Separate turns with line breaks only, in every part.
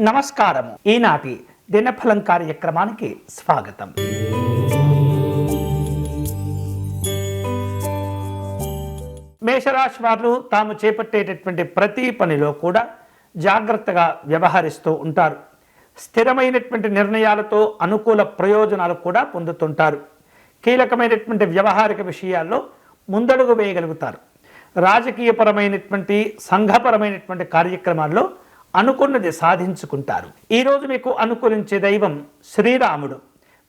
నమస్కారము. ఈనాటి దినఫలం కార్యక్రమానికి స్వాగతం. మేషరాశి వారు తాము చేపట్టేటటువంటి ప్రతి పనిలో కూడా జాగ్రత్తగా వ్యవహరిస్తూ ఉంటారు. స్థిరమైనటువంటి నిర్ణయాలతో అనుకూల ప్రయోజనాలు కూడా పొందుతుంటారు. కీలకమైనటువంటి వ్యవహారిక విషయాల్లో ముందడుగు వేయగలుగుతారు. రాజకీయపరమైనటువంటి సంఘపరమైనటువంటి కార్యక్రమాల్లో అనుకున్నది సాధించుకుంటారు. ఈరోజు మీకు అనుకూలించే దైవం శ్రీరాముడు.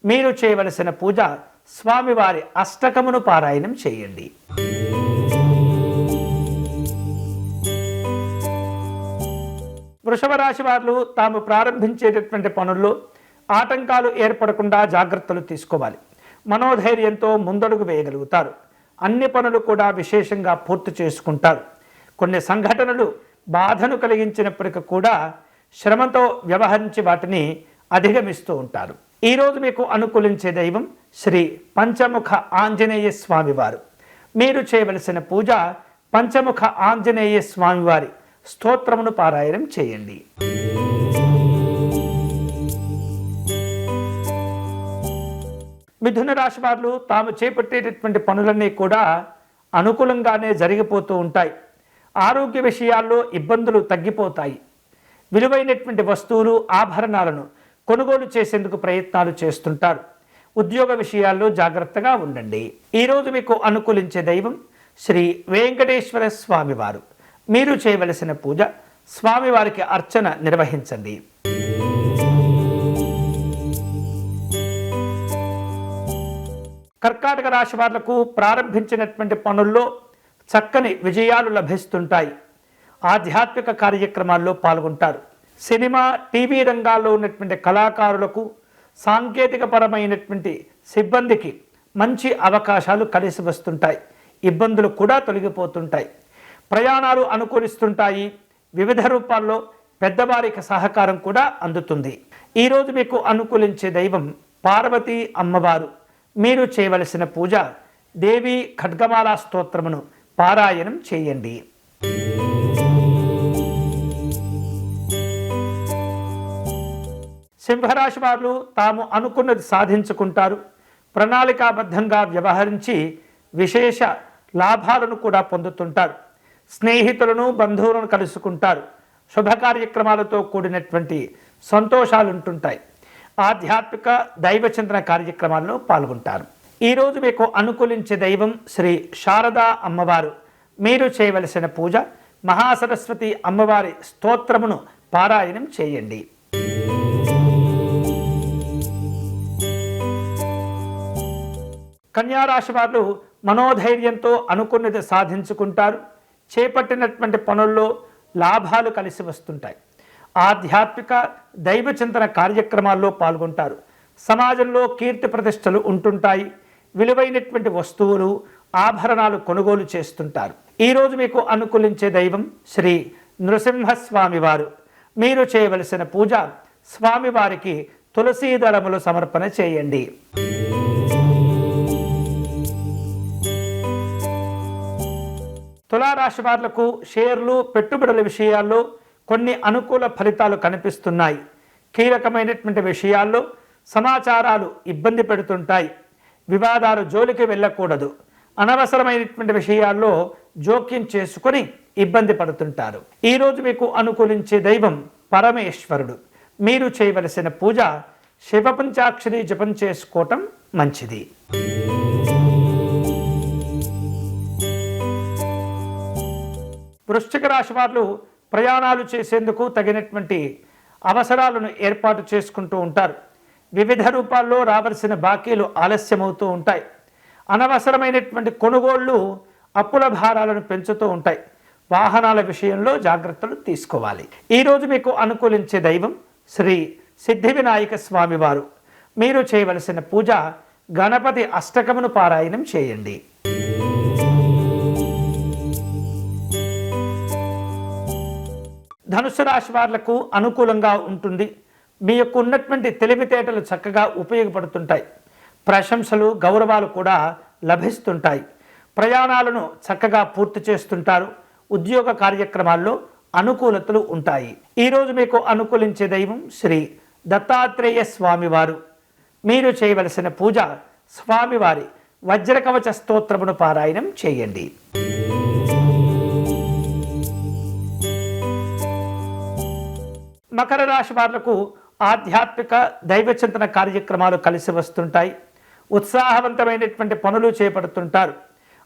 మీరు చేయవలసిన పూజ స్వామివారి అష్టకమును పారాయణం చేయండి. వృషభ రాశి వారు తాము ప్రారంభించేటటువంటి పనుల్లో ఆటంకాలు ఏర్పడకుండా జాగ్రత్తలు తీసుకోవాలి. మనోధైర్యంతో ముందడుగు వేయగలుగుతారు. అన్ని పనులు కూడా విశేషంగా పూర్తి చేసుకుంటారు. కొన్ని సంఘటనలు బాధను కలిగించినప్పటికీ కూడా శ్రమతో వ్యవహరించి వాటిని అధిగమిస్తూ ఉంటారు. ఈరోజు మీకు అనుకూలించే దైవం శ్రీ పంచముఖ ఆంజనేయ స్వామివారు మీరు చేయవలసిన పూజ పంచముఖ ఆంజనేయ స్వామివారి స్తోత్రమును పారాయణం చేయండి. మిథున రాశి వారు తాము చేపట్టేటటువంటి పనులన్నీ కూడా అనుకూలంగానే జరిగిపోతూ ఉంటాయి. ఆరోగ్య విషయాల్లో ఇబ్బందులు తగ్గిపోతాయి. విలువైనటువంటి వస్తువులు ఆభరణాలను కొనుగోలు చేసేందుకు ప్రయత్నాలు చేస్తుంటారు. ఉద్యోగ విషయాల్లో జాగ్రత్తగా ఉండండి. ఈరోజు మీకు అనుకూలించే దైవం శ్రీ వెంకటేశ్వర స్వామివారు. మీరు చేయవలసిన పూజ స్వామివారికి అర్చన నిర్వహించండి. కర్కాటక రాశి వాళ్ళకు ప్రారంభించినటువంటి పనుల్లో చక్కని విజయాలు లభిస్తుంటాయి. ఆధ్యాత్మిక కార్యక్రమాల్లో పాల్గొంటారు. సినిమా టీవీ రంగాల్లో ఉన్నటువంటి కళాకారులకు సాంకేతికపరమైనటువంటి సిబ్బందికి మంచి అవకాశాలు కలిసి వస్తుంటాయి. ఇబ్బందులు కూడా తొలగిపోతుంటాయి. ప్రయాణాలు అనుకూలిస్తుంటాయి. వివిధ రూపాల్లో పెద్దవారికి సహకారం కూడా అందుతుంది. ఈరోజు మీకు అనుకూలించే దైవం పార్వతీ అమ్మవారు. మీరు చేయవలసిన పూజ దేవి ఖడ్గమాలా స్తోత్రమును పారాయణం చేయండి. సింహరాశి వారు తాము అనుకున్నది సాధించుకుంటారు. ప్రణాళికాబద్ధంగా వ్యవహరించి విశేష లాభాలను కూడా పొందుతుంటారు. స్నేహితులను బంధువులను కలుసుకుంటారు. శుభ కార్యక్రమాలతో కూడినటువంటి సంతోషాలు ఉంటుంటాయి ఆధ్యాత్మిక దైవచింతన కార్యక్రమాల్లో పాల్గొంటారు. ఈరోజు మీకు అనుకూలించే దైవం శ్రీ శారదా అమ్మవారు. మీరు చేయవలసిన పూజ మహాసరస్వతి అమ్మవారి స్తోత్రమును పారాయణం చేయండి. కన్యారాశి వారు మనోధైర్యంతో అనుకున్నది సాధించుకుంటారు. చేపట్టినటువంటి పనుల్లో లాభాలు కలిసి వస్తుంటాయి. ఆధ్యాత్మిక దైవచింతన కార్యక్రమాల్లో పాల్గొంటారు. సమాజంలో కీర్తి ప్రతిష్టలు ఉంటుంటాయి. విలువైనటువంటి వస్తువులు ఆభరణాలు కొనుగోలు చేస్తుంటారు. ఈరోజు మీకు అనుకూలించే దైవం శ్రీ నృసింహస్వామి వారు. మీరు చేయవలసిన పూజ స్వామివారికి తులసీదళములు సమర్పణ చేయండి. తులారాశి వారులకు షేర్లు పెట్టుబడుల విషయాల్లో కొన్ని అనుకూల ఫలితాలు కనిపిస్తున్నాయి. కీలకమైనటువంటి విషయాల్లో సమాచారాలు ఇబ్బంది పెడుతుంటాయి. వివాదాలు జోలికి వెళ్ళకూడదు. అనవసరమైనటువంటి విషయాల్లో జోక్యం చేసుకొని ఇబ్బంది పడుతుంటారు. ఈరోజు మీకు అనుకూలించే దైవం పరమేశ్వరుడు. మీరు చేయవలసిన పూజ శివపంచాక్షరి జపం చేసుకోవటం మంచిది. వృశ్చిక రాశి వారు ప్రయాణాలు చేసేందుకు తగినటువంటి అవసరాలను ఏర్పాటు చేసుకుంటూ ఉంటారు. వివిధ రూపాల్లో రావలసిన బాకీలు ఆలస్యమవుతూ ఉంటాయి. అనవసరమైనటువంటి కొనుగోళ్ళు అప్పుల భారాలను పెంచుతూ ఉంటాయి. వాహనాల విషయంలో జాగ్రత్తలు తీసుకోవాలి. ఈరోజు మీకు అనుకూలించే దైవం శ్రీ సిద్ధి వినాయక స్వామివారు. మీరు చేయవలసిన పూజ గణపతి అష్టకమును పారాయణం చేయండి. ధనుసు రాశి వాళ్ళకు అనుకూలంగా ఉంటుంది. మీ యొక్క ఉన్నటువంటి తెలివితేటలు చక్కగా ఉపయోగపడుతుంటాయి. ప్రశంసలు గౌరవాలు కూడా లభిస్తుంటాయి. ప్రయాణాలను చక్కగా పూర్తి చేస్తుంటారు. ఉద్యోగ కార్యక్రమాల్లో అనుకూలతలు ఉంటాయి. ఈరోజు మీకు అనుకూలించే దైవం శ్రీ దత్తాత్రేయ స్వామివారు. మీరు చేయవలసిన పూజ స్వామివారి వజ్రకవచ స్తోత్రమును పారాయణం చేయండి. మకర రాశి వారులకు ఆధ్యాత్మిక దైవచింతన కార్యక్రమాలు కలిసి వస్తుంటాయి. ఉత్సాహవంతమైనటువంటి పనులు చేపడుతుంటారు.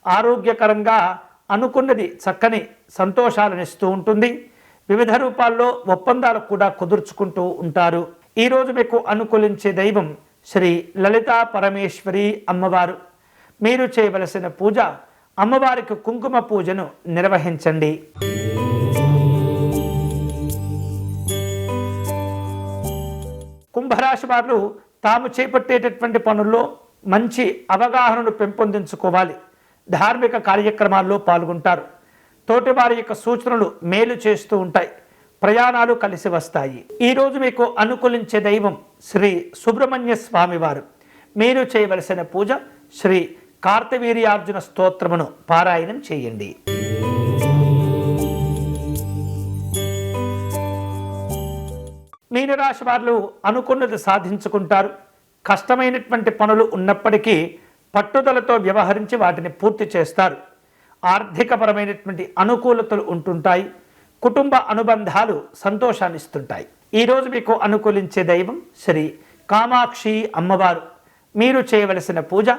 ఆరోగ్యకరంగా అనుకున్నది చక్కని సంతోషాలనిస్తూ ఉంటుంది. వివిధ రూపాల్లో ఒప్పందాలు కూడా కుదుర్చుకుంటూ ఉంటారు. ఈరోజు మీకు అనుకూలించే దైవం శ్రీ లలితా పరమేశ్వరి అమ్మవారు. మీరు చేయవలసిన పూజ అమ్మవారికి కుంకుమ పూజను నిర్వహించండి. కుంభరాశి వారు తాము చేపట్టేటటువంటి పనుల్లో మంచి అవగాహనను పెంపొందించుకోవాలి. ధార్మిక కార్యక్రమాల్లో పాల్గొంటారు. తోటివారి యొక్క సూచనలు మేలు చేస్తూ ఉంటాయి. ప్రయాణాలు కలిసి వస్తాయి. ఈరోజు మీకు అనుకూలించే దైవం శ్రీ సుబ్రహ్మణ్య స్వామివారు మీరు చేయవలసిన పూజ శ్రీ కార్తవీర్యార్జున స్తోత్రమును పారాయణం చేయండి. మీనరాశి వారు అనుకున్నది సాధించుకుంటారు. కష్టమైనటువంటి పనులు ఉన్నప్పటికీ పట్టుదలతో వ్యవహరించి వాటిని పూర్తి చేస్తారు. ఆర్థికపరమైనటువంటి అనుకూలతలు ఉంటుంటాయి. కుటుంబ అనుబంధాలు సంతోషాన్ని ఇస్తుంటాయి ఈరోజు మీకు అనుకూలించే దైవం శ్రీ కామాక్షి అమ్మవారు. మీరు చేయవలసిన పూజ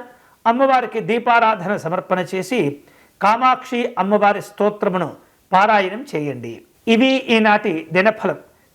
అమ్మవారికి దీపారాధన సమర్పణ చేసి కామాక్షి అమ్మవారి స్తోత్రమును పారాయణం చేయండి. ఇవి ఈనాటి దినఫలం.